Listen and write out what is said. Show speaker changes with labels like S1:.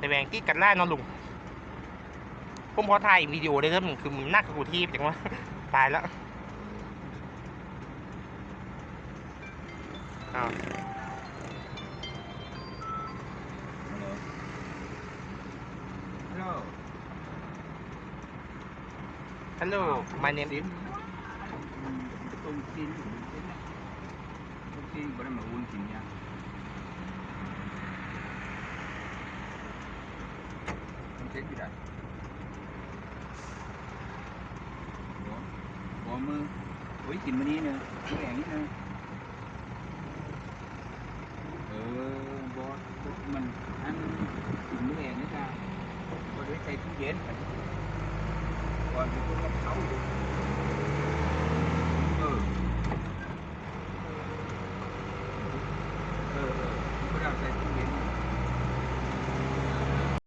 S1: แต่แหวงกี้กันล่าเนอนลุงผมพอถ่ายวิดีโอได้เริ่มงคือมึงนักกับกูทีบจังวะตายแล้วอ้าว
S2: ฮัลโหล
S1: Hello my name is
S2: ตรงซีนอยู่ตรงตรงซีนบ่ได้มาอุ่นกิน ยังมันเช็ดอยู่ได้หัวหัวมือโอ้ยกินมานี้เนอะมือแหงนี่เนอะเออบอสมันอันกินมือแหงนี่จ้าบอสได้ใส่ตู้เย็นก่อนที่คุณกับเขาอยู่